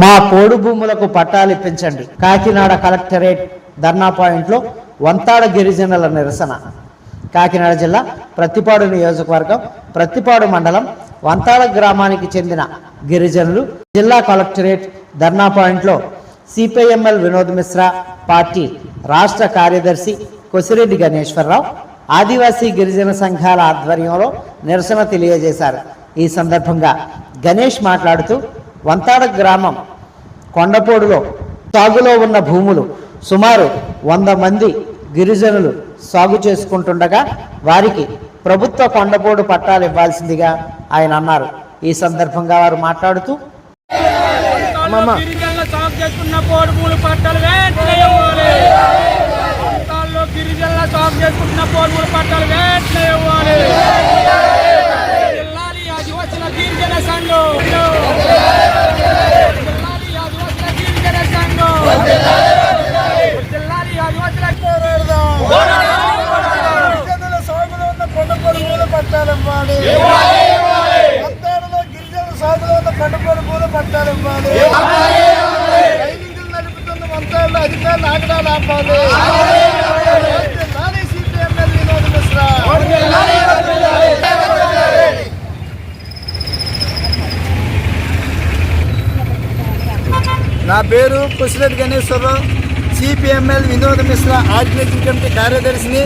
మా పోడు భూములకు పట్టాలు ఇప్పించండి. కాకినాడ కలెక్టరేట్ ధర్నా పాయింట్లో వంతాడ గిరిజనుల నిరసన. కాకినాడ జిల్లా ప్రత్తిపాడు నియోజకవర్గం ప్రత్తిపాడు మండలం వంతాడ గ్రామానికి చెందిన గిరిజనులు జిల్లా కలెక్టరేట్ ధర్నా పాయింట్లో సిపిఎంఎల్ వినోద్ మిశ్రా పార్టీ రాష్ట్ర కార్యదర్శి కొసిరెడ్డి గణేశ్వరరావు ఆదివాసీ గిరిజన సంఘాల ఆధ్వర్యంలో నిరసన తెలియజేశారు. ఈ సందర్భంగా గణేష్ మాట్లాడుతూ వంతాడ గ్రామం కొండపోడులో సాగులో ఉన్న భూములు సుమారు వంద మంది గిరిజనులు సాగు చేసుకుంటుండగా వారికి ప్రభుత్వ కొండపోడు పట్టాలు ఇవ్వాల్సిందిగా ఆయన అన్నారు. ఈ సందర్భంగా వారు మాట్లాడుతూ గిరిజనుల సాగు చేసుకున్న పోడుమూలు పట్టాలు వెంటనే ఇవ్వాలి. ప్రాంతాల్లో గిరిజనుల సాగు చేసుకున్న పోడుమూలు పట్టాలు వెంటనే ఇవ్వాలి జిల్లాలి ఆదివాసుల గిరిజన సంఘం జిల్లాలి ఆదివాసుల గిరిజన సంఘం జిల్లాలి ఆదివాసుల గిరిజనుల సాగులో ఉన్న కొండ పొరుగులు పట్టాలివ్వాలి వంతేరులో గిరిజనుల సాగులో ఉన్న కొండ పొరుగులు పట్టాలివ్వాలి రైలింగులు నడుపుతున్న వంతేరులో అధికారులు ఆగడాలు ఆపాలి నాని సిపిఎంఎల్ వినోద్ మిశ్రా నా పేరు Kusireddy Ganeshwararao CPML Vinod Mishra organising committee కార్యదర్శిని.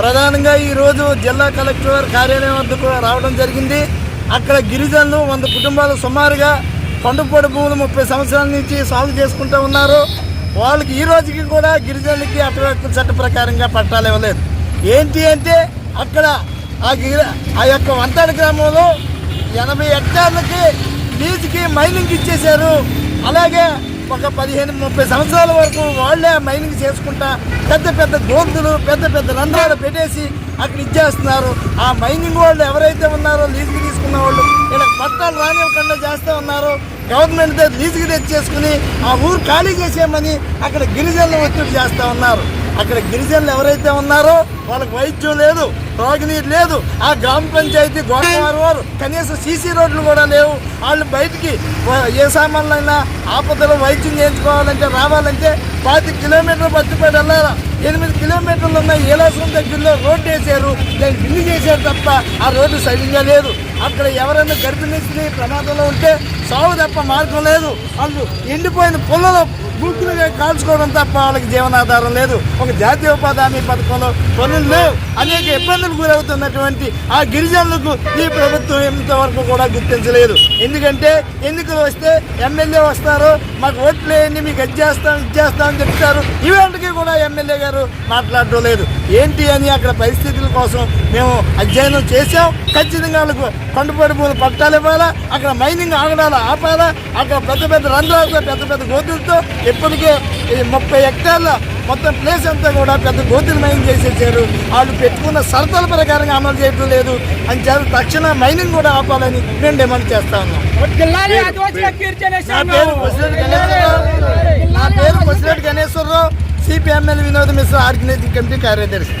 ప్రధానంగా ఈరోజు జిల్లా కలెక్టర్ కార్యాలయం వద్దకు రావడం జరిగింది. అక్కడ గిరిజనులు వంద కుటుంబాలు సుమారుగా కొండపొడి భూములు ముప్పై సంవత్సరాల నుంచి సాగు చేసుకుంటూ ఉన్నారు. వాళ్ళకి ఈ రోజుకి కూడా గిరిజనులకి అటువంటి చట్ట ప్రకారంగా పట్టాలు ఇవ్వలేదు. ఏంటి అంటే అక్కడ ఆ గిరి ఆ యొక్క వంతాడు గ్రామంలో ఎనభై హెక్టార్లకి లీజుకి మైనింగ్ ఇచ్చేశారు. అలాగే ఒక పదిహేను ముప్పై సంవత్సరాల వరకు వాళ్ళే మైనింగ్ చేసుకుంటా పెద్ద పెద్ద గోంతులు పెద్ద పెద్ద రంధ్రాలు పెట్టేసి అక్కడ ఇచ్చేస్తున్నారు. ఆ మైనింగ్ వాళ్ళు ఎవరైతే ఉన్నారో లీజుకి తీసుకున్న వాళ్ళు ఇలా పట్టాలు రానివ్వకుండా చేస్తూ ఉన్నారు. గవర్నమెంట్ దగ్గర లీజుకి తెచ్చేసుకుని ఆ ఊరు ఖాళీ చేసేయమని అక్కడ గిరిజనులు ఒత్తిడి చేస్తూ ఉన్నారు. అక్కడ గిరిజనులు ఎవరైతే ఉన్నారో వాళ్ళకి వైద్యం లేదు త్రాగునీరు లేదు. ఆ గ్రామ పంచాయతీ గోడవారు వారు కనీసం సీసీ రోడ్లు కూడా లేవు. వాళ్ళు బయటికి ఏ సామాన్లైనా ఆపదలో వైద్యం చేయించుకోవాలంటే రావాలంటే పాతి కిలోమీటర్లు పత్తిపేట వెళ్ళాలా? ఎనిమిది కిలోమీటర్లు ఉన్న ఏలాసం దగ్గరలో రోడ్డు వేశారు. దాన్ని బిల్లు చేశారు తప్ప ఆ రోడ్డు సరిగ్గా లేదు. అక్కడ ఎవరైనా గర్భిణీ స్త్రీ ప్రమాదంలో ఉంటే సాగు తప్ప మార్గం లేదు. వాళ్ళు ఎండిపోయిన పొలంలో బుక్కులుగా కాల్చుకోవడం తప్ప వాళ్ళకి జీవనాధారం లేదు. ఒక జాతీయ ఉపాధి హామీ పథకంలో పనులు లేవు. అనేక ఇబ్బందులు గురవుతున్నటువంటి ఆ గిరిజనులకు ఈ ప్రభుత్వం ఇంతవరకు కూడా గుర్తించలేదు. ఎందుకంటే ఎన్నికలు వస్తే ఎమ్మెల్యే వస్తారు. మాకు ఓట్లు వేయండి మీకు అది చేస్తాం ఇది చేస్తాం అని చెప్తారు. ఈవేళకి కూడా ఎమ్మెల్యే గారు మాట్లాడడం లేదు. ఏంటి అని అక్కడ పరిస్థితుల కోసం మేము అధ్యయనం చేసాం ఖచ్చితంగా వాళ్ళకు కొండపడి భూములు పట్టాలు ఇవ్వాలా? అక్కడ మైనింగ్ ఆగడాలు ఆపాలా అక్కడ పెద్ద పెద్ద రంధ్రాలతో పెద్ద పెద్ద గోతులతో ఇప్పటికే ఈ ముప్పై హెక్టార్ల మొత్తం ప్లేస్ అంతా కూడా పెద్ద గోతులు మైనింగ్ చేసేసారు. వాళ్ళు పెట్టుకున్న షరతుల ప్రకారంగా అమలు చేయడం లేదు. అని చేత తక్షణ మైనింగ్ కూడా ఆపాలని మేము డిమాండ్ చేస్తా ఉన్నాం నా పేరు నా పేరు Kosireddy Ganeshwararao. CPML Vinod Mishra organising committee కార్యదర్శి.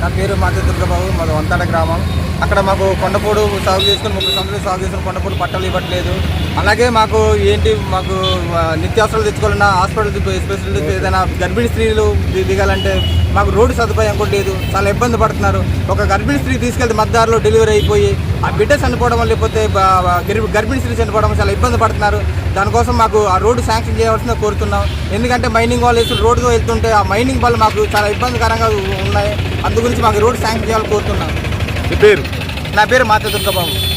నా పేరు మాతే దుర్గబాబు మాది వంతాడ గ్రామం. అక్కడ మాకు కొండపూడు సాగు చేసుకుని ముప్పై సంవత్సరాలు సాగు చేసుకుని కొండపూడు పట్టాలు ఇవ్వట్లేదు. అలాగే మాకు ఏంటి మాకు నిత్యావసరాలు తెచ్చుకోవాలన్నా హాస్పిటల్ స్పెషలిటీ ఏదైనా గర్భిణీ స్త్రీలు దిగాలంటే మాకు రోడ్డు సదుపాయం కూడా లేదు. చాలా ఇబ్బంది పడుతున్నారు. ఒక గర్భిణీ స్త్రీ తీసుకెళ్తే మధ్యదారిలో డెలివరీ అయిపోయి ఆ బిడ్డ చనిపోవడం లేకపోతే గర్భి- గర్భిణీ స్త్రీ చనిపోవడం చాలా ఇబ్బంది పడుతున్నారు. దానికోసం మాకు ఆ రోడ్డు శాంక్షన్ చేయవలసిందిగా కోరుతున్నాం. ఎందుకంటే మైనింగ్ వాళ్ళు వేసి రోడ్డుతో వెళ్తుంటే ఆ మైనింగ్ వల్ల మాకు చాలా ఇబ్బందికరంగా ఉన్నాయి. అందు గురించి మాకు రోడ్డు శాంక్షన్ చేయాలని కోరుతున్నాం. పేరు? నా పేరు మాత దుర్గబాబు.